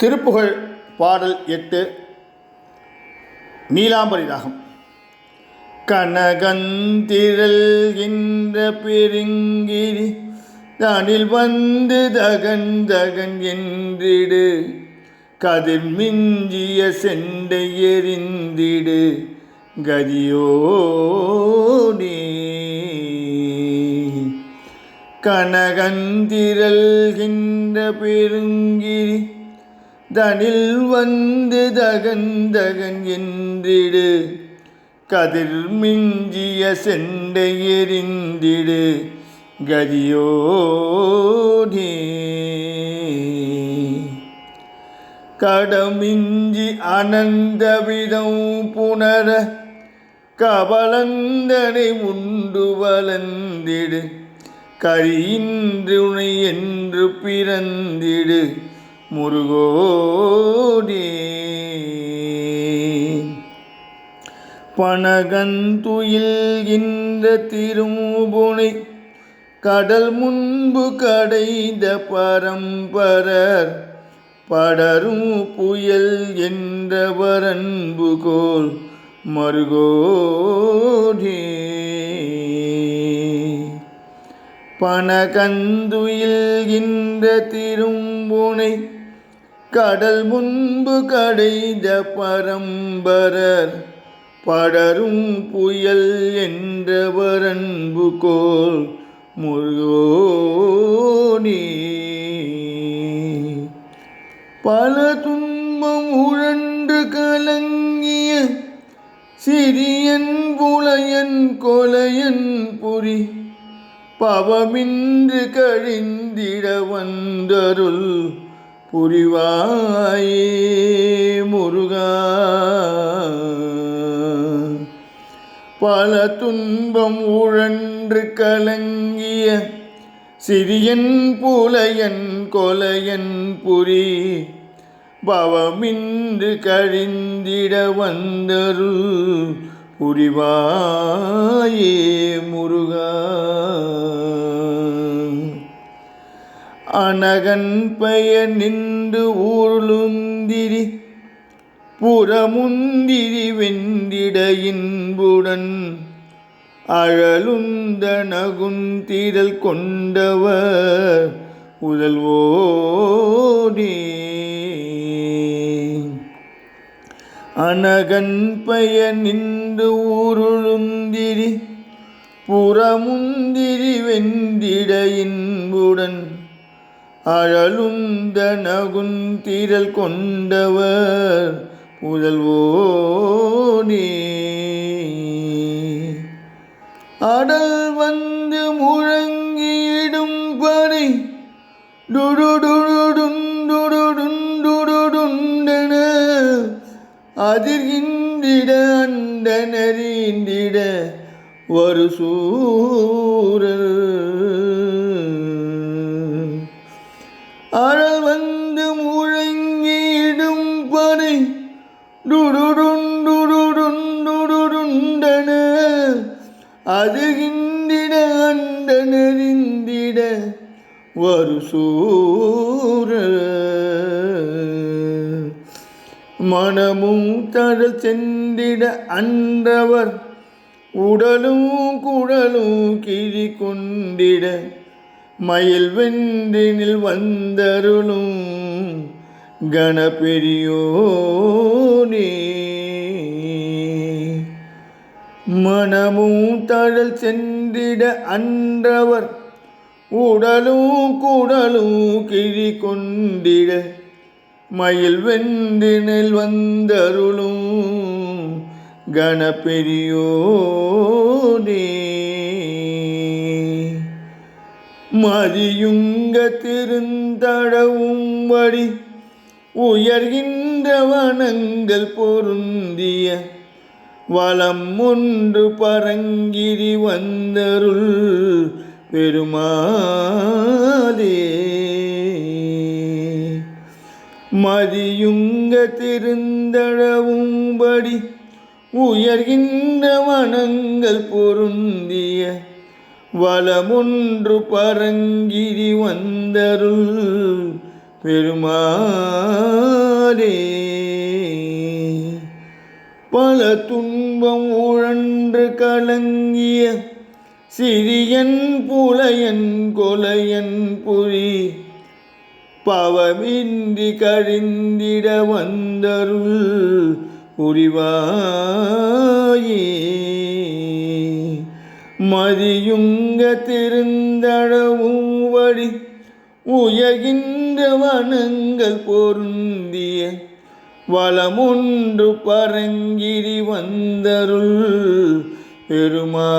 திருப்புகழ் பாடல் எட்டு நீலாம்பரி ராகம். கனகந்திரல் என்ற பெருங்கிரி தனில் வந்து தகன் தகன் என்றிடு. கதிர் மிஞ்சிய செண்டை எறிந்திடு கதியோனே. கனகந்திரல்கின்ற பெருங்கிரி தனில் வந்து தகந்தகன் என்றிடு. கதிர் மிஞ்சிய செண்டை எறிந்திடு கதியோனே கடமிஞ்சி அனந்தவிதம் புனர கபலந்தனை உண்டு வளர்ந்திடு. கரியின்றுணை என்று பிறந்திடு. முருகோடே பனகந்துயில்கின்ற திருமுனை கடல் முன்பு கடைந்த பரம்பரர் படரும் புயல் என்ற வரன்புகோல் மருகோடே பனகந்துயில்கின்ற திரும்புனை கடல் முன்பு கடைந்த பரம்பரர் படரும் புயல் என்ற வரன்புகோல் முருகோனே. பல துன்பம் உழன்று கலங்கிய சிறியன் புலையன் கொலையன் புரி பவமின்று கழிந்திட வந்தருள் புரிவாயே முருகா. பல துன்பம் உழன்று கலங்கிய சிறியன் புலையன் கொலையன் புரி பவமின்று கழிந்திட வந்தரு புரிவாயே முருகா. அனகன் பெயர் நின்று ஊர்லுந்திரி புறமுந்திரி வெந்திட இன்புடன். அழலுந்த நகுந்திரல் கொண்டவர் உதல்வோடே அனகன் பெயர் நின்று ஊருளுந்திரி புறமுந்திரி வெந்திட இன்புடன். அழலுந்த நகுந்திரல் கொண்டவர் புதல்வோனே. அடல் வந்து முழங்கியிடும் பறை டுடுடுடுடுண்டுடுடுண்டுடுண்டன அதிர்கின்றிட அண்டனறிந்திட ஒரு சூரர் டுடுடுண்டுடுடுண்டுடுண்டன அதிர்கின்றிட அண்டனறிந்திட ஒரு சூரர் மனமும் தடல் சென்றிட அன்றவர் உடலும் குடலும் கிழி கொண்டிட மயில் வென்றினில் வந்தருளும் கணபெரியோனே. மனமும் தழல் சென்றிட அன்றவர் உடலும் குடலும் கிழி கொண்டிட மயில் வென்றினில் வந்தருளும் கணபெரியோனே. மதியுங்க திருந்தடவும்படி உயர்கின்ற வனங்கள் பொருந்திய வளம் ஒன்று பரங்கிரி வந்தருள் பெருமாளே. மதியுங்க திருந்தழவும்படி உயர்கின்ற வனங்கள் பொருந்திய வளமொன்று பரங்கிரி வந்தருள் பெருமாளே. பல துன்பம் உழன்று கலங்கிய சிறியன் புலையன் கொலையன் புரி பவமின்றி கழிந்திட வந்தருள் புரிவாயே மதியுங்க திருந்தழவும் வழி உயகின்ற வனங்கள் பொருந்திய வளமுண்டு பரங்கிரி வந்தருள் பெருமா